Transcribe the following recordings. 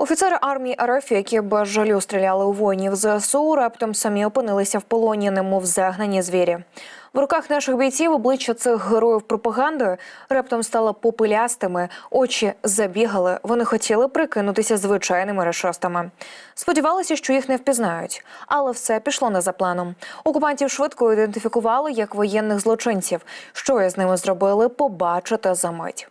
Офіцери армії РФ, які без стріляли у воїнів ЗСУ, раптом самі опинилися в полоні, немов загнані звірі. В руках наших бійців обличчя цих героїв пропаганди раптом стало попелястими, очі забігали. Вони хотіли прикинутися звичайними решостами. Сподівалися, що їх не впізнають, але все пішло не за планом. Окупантів швидко ідентифікували як воєнних злочинців. Що із ними зробили, побачите за мить.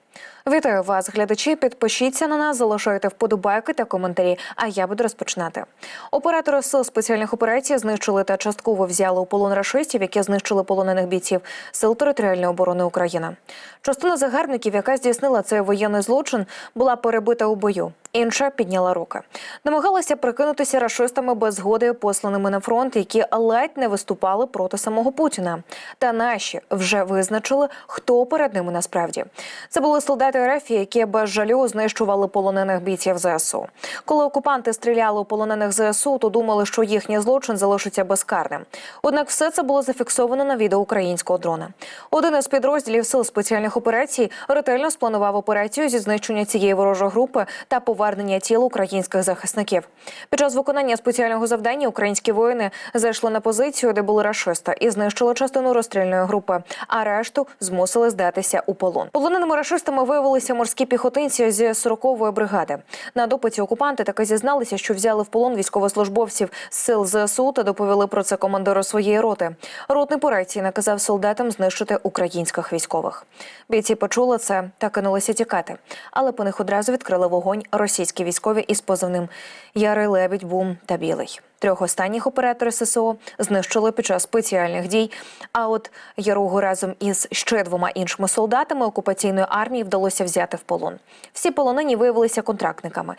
Вітаю вас, глядачі. Підпишіться на нас, залишайте вподобайки та коментарі. А я буду розпочинати. Оператори сил спеціальних операцій знищили та частково взяли у полон рашистів, які знищили полонених бійців сил територіальної оборони України. Частина загарбників, яка здійснила цей воєнний злочин, була перебита у бою. Інша підняла руки. Намагалася прикинутися рашистами без згоди, посланими на фронт, які ледь не виступали проти самого Путіна. Та наші вже визначили, хто перед ними насправді. Це були солдати РФ, які без жалю знищували полонених бійців ЗСУ. Коли окупанти стріляли у полонених ЗСУ, то думали, що їхній злочин залишиться безкарним. Однак все це було зафіксовано на відео українського дрона. Один із підрозділів сил спеціальних операцій ретельно спланував операцію зі знищення цієї ворожої групи та повернення тіл українських захисників. Під час виконання спеціального завдання українські воїни зайшли на позицію, де були рашиста, і знищили частину розстрільної групи, а решту змусили здатися у полон. Полоненими рашистами виявилися морські піхотинці зі 40-ї бригади. На допиті окупанти таки зізналися, що взяли в полон військовослужбовців з сил ЗСУ та доповіли про це командиру своєї роти. Ротний по наказав солдатам знищити українських військових. Бійці почули це та кинулися тікати, але по них одразу відкрили вогонь російські військові із позивним Ярий Лебідь, Бум та Білий. Трьох останніх операторів ССО знищили під час спеціальних дій. А от Яругу разом із ще двома іншими солдатами окупаційної армії вдалося взяти в полон. Всі полонені виявилися контрактниками,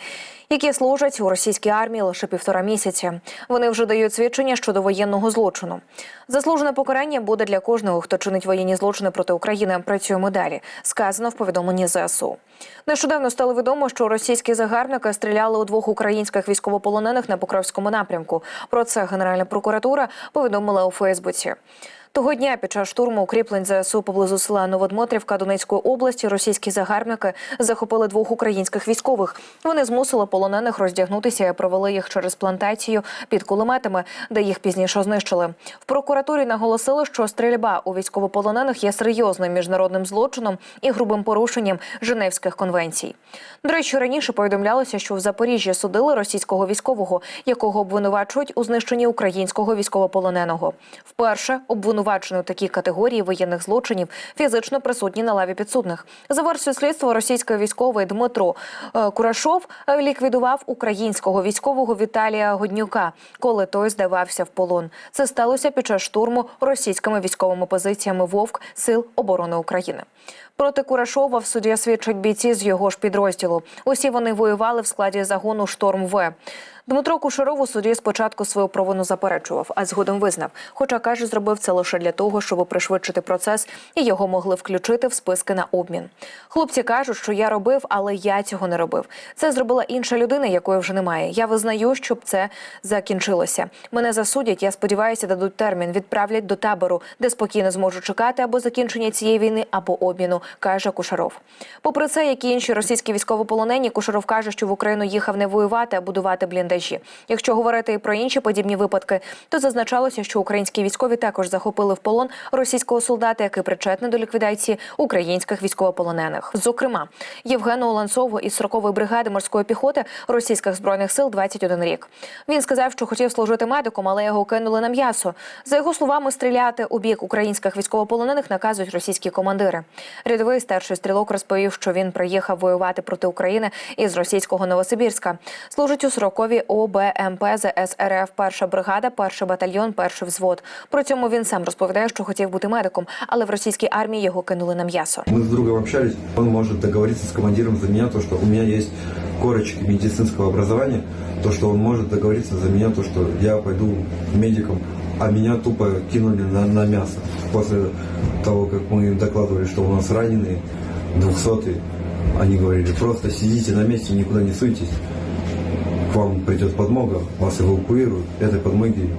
які служать у російській армії лише півтора місяці. Вони вже дають свідчення щодо воєнного злочину. Заслужене покарання буде для кожного, хто чинить воєнні злочини проти України. Працюємо далі. Сказано в повідомленні ЗСУ. Нещодавно стало відомо, що російські загарбники стріляли у двох українських військовополонених на Покровському напрямку. Про це Генеральна прокуратура повідомила у Фейсбуці. Того дня під час штурму укріплень ЗСУ поблизу села Новодмотрівка Донецької області російські загарбники захопили двох українських військових. Вони змусили полонених роздягнутися і провели їх через плантацію під кулеметами, де їх пізніше знищили. В прокуратурі наголосили, що стрільба у військовополонених є серйозним міжнародним злочином і грубим порушенням Женевських конвенцій. До речі, раніше повідомлялося, що в Запоріжжі судили російського військового, якого обвинувачують у знищенні українського військовополоненого. Вперше обвинувачений у такій категорії воєнних злочинів фізично присутні на лаві підсудних. За версією слідства, російський військовий Дмитро е, Курашов е, ліквідував українського військового Віталія Годнюка, коли той здавався в полон. Це сталося під час штурму російськими військовими позиціями Вовк Сил оборони України. Проти Курашова в суді свідчать бійці з його ж підрозділу. Усі вони воювали в складі загону Шторм В. Дмитро Кушаров у суді спочатку свою провину заперечував, а згодом визнав. Хоча каже, зробив це лише для того, щоб пришвидшити процес і його могли включити в списки на обмін. Хлопці кажуть, що я робив, але я цього не робив. Це зробила інша людина, якої вже немає. Я визнаю, щоб це закінчилося. Мене засудять. Я сподіваюся, дадуть термін, відправлять до табору, де спокійно зможу чекати або закінчення цієї війни, або обміну, каже Кушаров. Попри це, як і інші російські військовополонені, Кушаров каже, що в Україну їхав не воювати, а будувати бліндажі. Якщо говорити і про інші подібні випадки, то зазначалося, що українські військові також захопили в полон російського солдата, який причетний до ліквідації українських військовополонених. Зокрема, Євгену Оланцову із 40-ї бригади морської піхоти російських збройних сил 21 рік. Він сказав, що хотів служити медиком, але його кинули на м'ясо. За його словами, стріляти у бік українських військовополонених наказують російські командири. Рядовий старший стрілок розповів, що він приїхав воювати проти України із російського Новосибірська. Служить у 40-й ОБМП ЗС РФ, перша бригада, перший батальйон, перший взвод. При цьому він сам розповідає, що хотів бути медиком, але в російській армії його кинули на м'ясо. Мы с другом общались, он может договориться с командиром за меня, то, что у меня есть корочки медицинского образования, то, что он может договориться за меня, то, что я пойду медиком, а меня тупо кинули на, на мясо. После того, как мы им докладывали, что у нас раненые, 200 они говорили, просто сидите на месте, никуда не суйтесь, к вам придет подмога, вас эвакуируют. Этой подмоги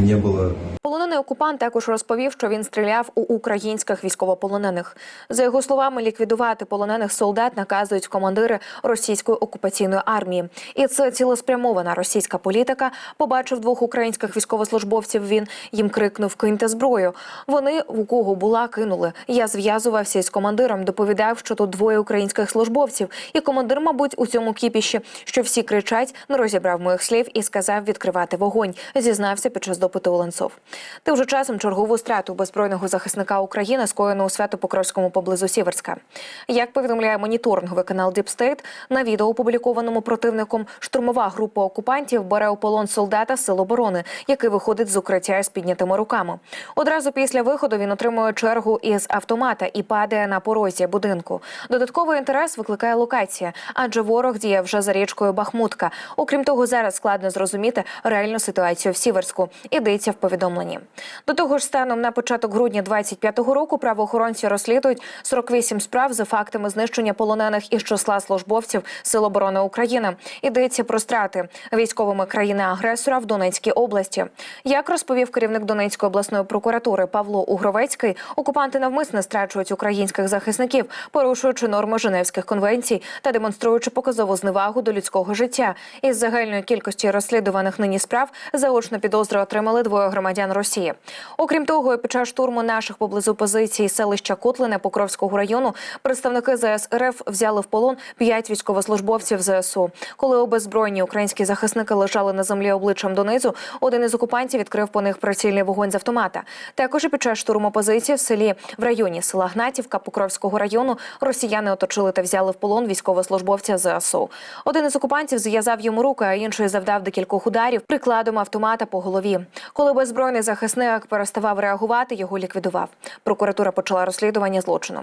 не было Полонений окупант також розповів, що він стріляв у українських військовополонених. За його словами, ліквідувати полонених солдат наказують командири російської окупаційної армії, і це цілеспрямована російська політика. Побачив двох українських військовослужбовців. Він їм крикнув Киньте зброю. Вони у кого була кинули. Я зв'язувався із командиром. Доповідав, що тут двоє українських службовців, і командир, мабуть, у цьому кіпіші, що всі кричать, не розібрав моїх слів і сказав відкривати вогонь. Зізнався під час допиту Оленцов. Тим же часом чергову страту беззбройного захисника України скоєно у Свято-Покровському поблизу Сіверська. Як повідомляє моніторинговий канал State, на відео, опублікованому противником, штурмова група окупантів бере у полон солдата сил оборони, який виходить з укриття з піднятими руками. Одразу після виходу він отримує чергу із автомата і падає на порозі будинку. Додатковий інтерес викликає локація, адже ворог діє вже за річкою Бахмутка. Окрім того, зараз складно зрозуміти реальну ситуацію в Сіверську. Ідеться в повідомленні. До того ж, станом на початок грудня 25-го року правоохоронці розслідують 48 справ за фактами знищення полонених із числа службовців Сил оборони України. Йдеться про страти військовими країни-агресора в Донецькій області. Як розповів керівник Донецької обласної прокуратури Павло Угровецький, окупанти навмисно страчують українських захисників, порушуючи норми Женевських конвенцій та демонструючи показову зневагу до людського життя. Із загальної кількості розслідуваних нині справ заочно підозри отримали двоє громадян Росії. Окрім того, під час штурму наших поблизу позицій селища Котлине Покровського району представники ЗС РФ взяли в полон п'ять військовослужбовців ЗСУ. Коли обезброєні українські захисники лежали на землі обличчям донизу, один із окупантів відкрив по них прицільний вогонь з автомата. Також під час штурму позиції в селі в районі села Гнатівка Покровського району росіяни оточили та взяли в полон військовослужбовця ЗСУ. Один із окупантів зв'язав йому руки, а інший завдав декількох ударів прикладом автомата по голові. Коли беззбройний захисник переставав реагувати, його ліквідував. Прокуратура почала розслідування злочину.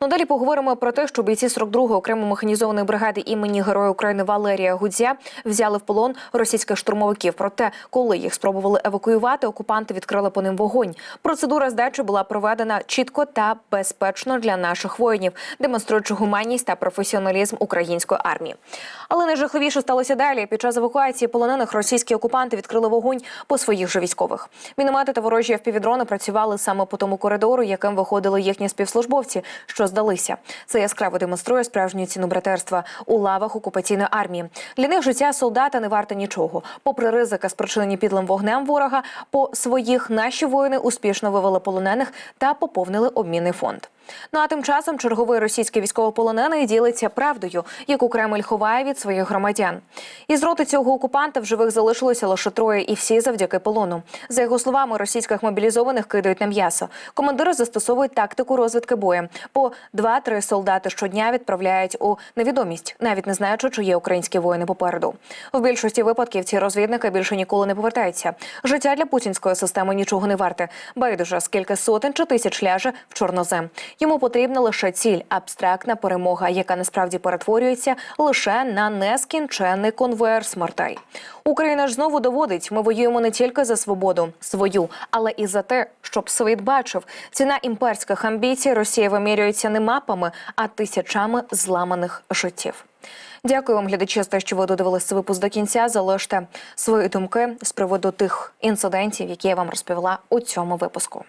Ну далі поговоримо про те, що бійці 42-ї окремо механізованої бригади імені Героя України Валерія Гудзя взяли в полон російських штурмовиків. Проте, коли їх спробували евакуювати, окупанти відкрили по ним вогонь. Процедура здачі була проведена чітко та безпечно для наших воїнів, демонструючи гуманність та професіоналізм української армії. Але найжахливіше сталося далі. Під час евакуації полонених російські окупанти відкрили вогонь по своїх же військових. Міномети та ворожі впівдрони працювали саме по тому коридору, яким виходили їхні співслужбовці, що здалися. Це яскраво демонструє справжню ціну братерства у лавах окупаційної армії. Для них життя солдата не варте нічого. Попри ризики, спричинені підлим вогнем ворога, по своїх наші воїни успішно вивели полонених та поповнили обмінний фонд. Ну а тим часом черговий російський військовополонений ділиться правдою, яку Кремль ховає від своїх громадян. Із роти цього окупанта в живих залишилося лише троє, і всі завдяки полону. За його словами, російських мобілізованих кидають на м'ясо. Командири застосовують тактику розвідки боєм. По 2-3 солдати щодня відправляють у невідомість, навіть не знаючи, чи є українські воїни попереду. В більшості випадків ці розвідники більше ніколи не повертаються. Життя для путінської системи нічого не варте. Байдуже, скільки сотень чи тисяч ляже в чорнозем. Йому потрібна лише ціль абстрактна перемога, яка насправді перетворюється лише на нескінченний конвейер смертей. Україна ж знову доводить, ми воюємо не тільки за свободу свою, але і за те, щоб світ бачив. Ціна імперських амбіцій Росія вимірюється не мапами, а тисячами зламаних життів. Дякую вам, глядачі, за те, що ви додивилися випуск до кінця. Залиште свої думки з приводу тих інцидентів, які я вам розповіла у цьому випуску.